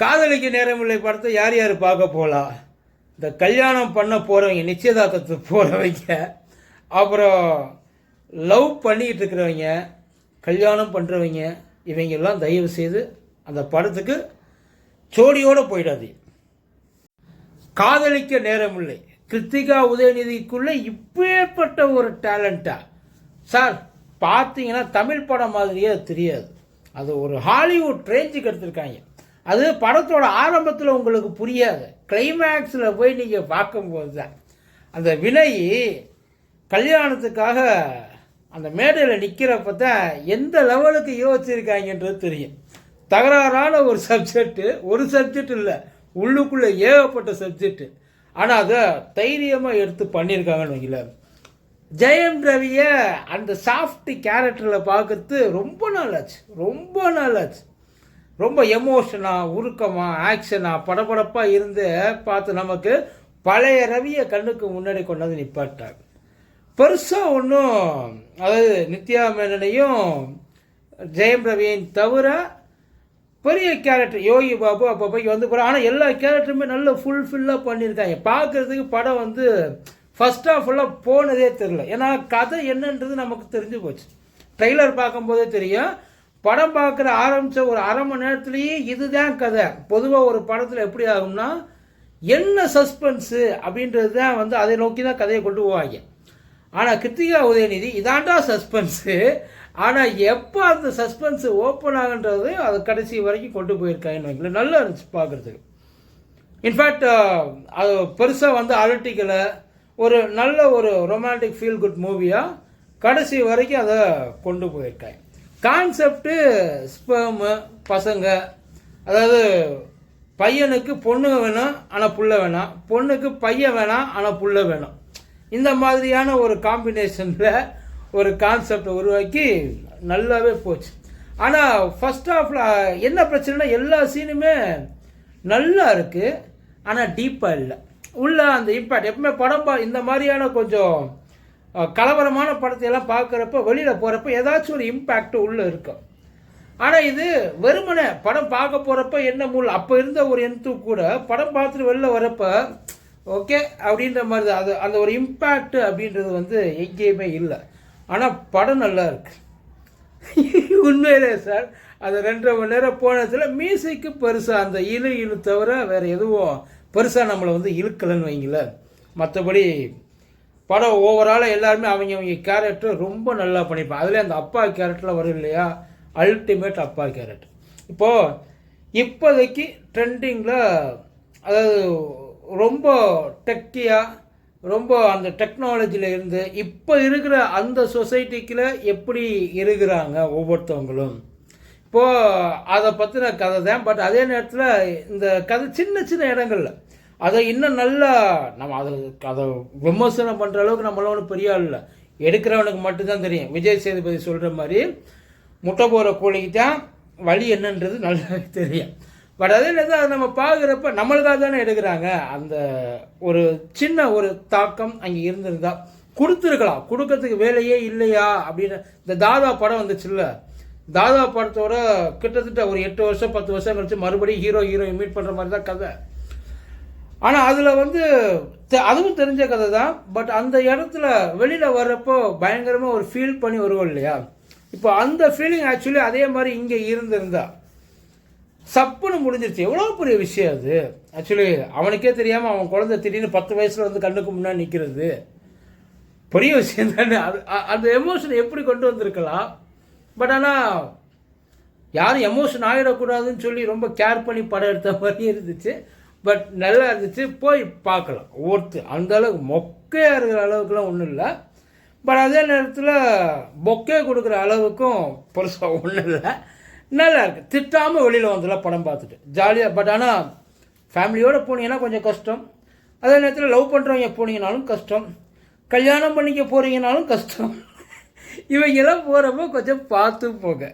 காதலிக்க நேரமில்லை படத்தை யார் யார் பார்க்க போகலாம் இந்த கல்யாணம் பண்ண போகிறவங்க நிச்சயதார்த்தத்துக்கு போகிறவங்க அப்புறம் லவ் பண்ணிக்கிட்டு இருக்கிறவங்க கல்யாணம் பண்ணுறவங்க இவங்கெல்லாம் தயவு செய்து அந்த படத்துக்கு ஜோடியோடு போயிடாது காதலிக்க நேரமில்லை. கிருத்திகா உதயநிதிக்குள்ளே இப்பேற்பட்ட ஒரு டேலண்ட்டா சார் பார்த்தீங்கன்னா தமிழ் படம் மாதிரியே தெரியாது. அது ஒரு ஹாலிவுட் ரேஞ்சுக்கு எடுத்திருக்காங்க. அது படத்தோட ஆரம்பத்தில் உங்களுக்கு புரியாது. கிளைமேக்ஸில் போய் நீங்கள் பார்க்கும்போது தான். அந்த வினை கல்யாணத்துக்காக அந்த மேடையில் நிற்கிறப்ப தான் எந்த லெவலுக்கு யோசிச்சிருக்காங்கன்றது தெரியும். தகராறான ஒரு சப்ஜெக்ட்டு ஒரு சப்ஜெக்ட் இல்லை. உள்ளுக்குள்ளே ஏகப்பட்ட சப்ஜெக்ட்டு ஆனால் அதை தைரியமாக எடுத்து பண்ணியிருக்காங்கன்னு வைக்கல ஜெயம் ரவியை அந்த சாஃப்ட் கேரக்டரில் பார்க்கறது ரொம்ப நாளாச்சு. ரொம்ப நாளாச்சு. ரொம்ப எமோஷனாக உருக்கமாக ஆக்ஷனாக படபடப்பாக இருந்து பார்த்து நமக்கு பழைய ரவியை கண்ணுக்கு முன்னாடி கொண்டாந்து நிப்பாட்டாங்க பெருசாக ஒன்றும் அதாவது நித்யா மேனனையும் ஜெயம் ரவியையும் தவிர பெரிய கேரக்டர் யோகி பாபு அப்பப்போக்கு வந்து போகிறான் ஆனால் எல்லா கேரக்டருமே நல்ல ஃபுல்ஃபில்லாக பண்ணியிருக்காங்க. பார்க்குறதுக்கு படம் வந்து ஃபர்ஸ்ட் ஆஃப் ஃபுல்லாக போனதே தெரில ஏன்னா கதை என்னன்றது நமக்கு தெரிஞ்சு போச்சு. ட்ரெய்லர் பார்க்கும்போதே தெரியும். படம் பார்க்குற ஆரம்பித்த ஒரு அரை மணி நேரத்துலேயே இதுதான் கதை. பொதுவாக ஒரு படத்தில் எப்படி ஆகும்னா என்ன சஸ்பென்ஸு அப்படின்றது தான் வந்து அதை நோக்கி தான் கதையை கொண்டு போவாங்க. ஆனால் கிருத்திகா உதயநிதி இதாண்டா சஸ்பென்ஸு ஆனால் எப்போ அந்த சஸ்பென்ஸ் ஓப்பன் ஆகுன்றது அது கடைசி வரைக்கும் கொண்டு போயிருக்காங்கன்னு வைங்களேன். நல்லா இருந்துச்சு பார்க்குறதுக்கு. இன்ஃபேக்ட் அது பெருசாக வந்து அலட்டிக்கலை. ஒரு நல்ல ஒரு ரொமான்டிக் ஃபீல் குட் மூவியாக கடைசி வரைக்கும் அதை கொண்டு போயிருக்காங்க. கான்செப்ட்டு ஸ்பேமு பசங்க அதாவது பையனுக்கு பொண்ணு வேணும் ஆனால் புள்ள வேணாம். பொண்ணுக்கு பையன் வேணாம் ஆனால் புள்ள வேணும். இந்த மாதிரியான ஒரு காம்பினேஷனில் ஒரு கான்செப்டை உருவாக்கி நல்லாவே போச்சு. ஆனால் ஃபஸ்ட் ஆஃப்ல என்ன பிரச்சனைனா எல்லா சீனுமே நல்லா இருக்குது ஆனால் டீப்பாக இல்லை. உள்ள அந்த இம்பேக்ட் எப்பவுமே படம் பா இந்த மாதிரியான கொஞ்சம் கலவரமான படத்தையெல்லாம் பார்க்குறப்ப வெளியில் போகிறப்ப ஏதாச்சும் ஒரு இம்பேக்ட் உள்ளே இருக்கும். ஆனால் இது வெறுமனை படம் பார்க்க போகிறப்ப என்ன மூல் அப்போ இருந்த ஒரு எந்த கூட படம் பார்த்துட்டு வெளில வரப்ப ஓகே அப்படின்ற மாதிரி தான். அது அந்த ஒரு இம்பேக்ட் அப்படின்றது வந்து எங்கேயுமே இல்லை. ஆனால் படம் நல்லா இருக்கு. உண்மையிலே சார் அது ரெண்டரை மணி நேரம் போனதில் மியூசிக்கு பெருசாக அந்த இழு இழு தவிர வேறு எதுவும் பெருசாக நம்மளை வந்து இழுக்கலைன்னு வைங்களேன். மற்றபடி படம் ஓவராலாக எல்லாருமே அவங்க அவங்க கேரக்டர் ரொம்ப நல்லா பண்ணிப்பேன் அதில் அந்த அப்பா கேரக்டரில் வரும் இல்லையா? அல்டிமேட் அப்பா கேரக்டர் இப்போது இப்போதைக்கு ட்ரெண்டிங்கில் அதாவது ரொம்ப டெக்கியாக ரொம்ப அந்த டெக்னாலஜியில் இருந்து இப்போ இருக்கிற அந்த சொசைட்டிக்கில் எப்படி இருக்கிறாங்க ஒவ்வொருத்தவங்களும்? இப்போது அதை பற்றின கதை தான் பட் அதே நேரத்தில் இந்த கதை சின்ன சின்ன இடங்களில் அதை இன்னும் நல்லா நம்ம அதை அதை விமர்சனம் பண்ணுற அளவுக்கு நம்மளாம் ஒன்றும் பெரிய ஆள் இல்லை. எடுக்கிறவனுக்கு மட்டும்தான் தெரியும். விஜய் சேதுபதி சொல்கிற மாதிரி முட்டை போகிற கோழிக்கு தான் வழி என்னன்றது நல்லா தெரியும். பட் அதே நேரத்தில் அதை நம்ம பார்க்குறப்ப நம்மளுக்காக தானே எடுக்கிறாங்க. அந்த ஒரு சின்ன ஒரு தாக்கம் அங்கே இருந்திருந்தா கொடுத்துருக்கலாம். கொடுக்கறதுக்கு வேலையே இல்லையா அப்படின்னு. இந்த தாதா படம் வந்துச்சுல்ல. தாதா படத்தோட கிட்டத்தட்ட ஒரு எட்டு வருஷம் பத்து வருஷம் கழிச்சு மறுபடியும் ஹீரோ ஹீரோயின் மீட் பண்ணுற மாதிரி தான் கதை. ஆனால் அதில் வந்து தெ- அதுவும் தெரிஞ்ச கதை தான் பட் அந்த இடத்துல வெளியில் வர்றப்போ பயங்கரமாக ஒரு ஃபீல் பண்ணி வருவோம் இல்லையா? இப்போ அந்த ஃபீலிங் ஆக்சுவலி அதே மாதிரி இங்கே இருந்திருந்தா சப்புன்னு முடிஞ்சிருச்சு. எவ்வளோ பெரிய விஷயம் அது? ஆக்சுவலி அவனுக்கே தெரியாமல் அவன் குழந்தை திடீர்னு பத்து வயசில் வந்து கண்ணுக்கு முன்னாடி நிற்கிறது பெரிய விஷயம் தானே. அது அந்த எமோஷன் எப்படி கொண்டு வந்திருக்கலாம்? பட் ஆனால் யாரும் எமோஷன் ஆகிடக்கூடாதுன்னு சொல்லி ரொம்ப கேர் பண்ணி படம் எடுத்த மாதிரி இருந்துச்சு. பட் நல்லா இருந்துச்சு போய் பார்க்கலாம். ஒருத்து அந்த அளவுக்கு மொக்கையாக இருக்கிற அளவுக்குலாம் ஒன்றும் இல்லை. பட் அதே நேரத்தில் பொக்கே கொடுக்குற அளவுக்கும் பெருசாக ஒன்றும் இல்லை. நல்லா இருக்கு. திட்டாமல் வெளியில் வந்துடலாம் படம் பார்த்துட்டு. ஜாலியாக பட் ஆனால் ஃபேமிலியோடு போனீங்கன்னா கொஞ்சம் கஷ்டம். அதே நேரத்தில் லவ் பண்ணுறவங்க போனீங்கனாலும் கஷ்டம். கல்யாணம் பண்ணிக்க போகிறீங்கனாலும் கஷ்டம். இவங்கெல்லாம் போகிறப்போ கொஞ்சம் பார்த்து போங்க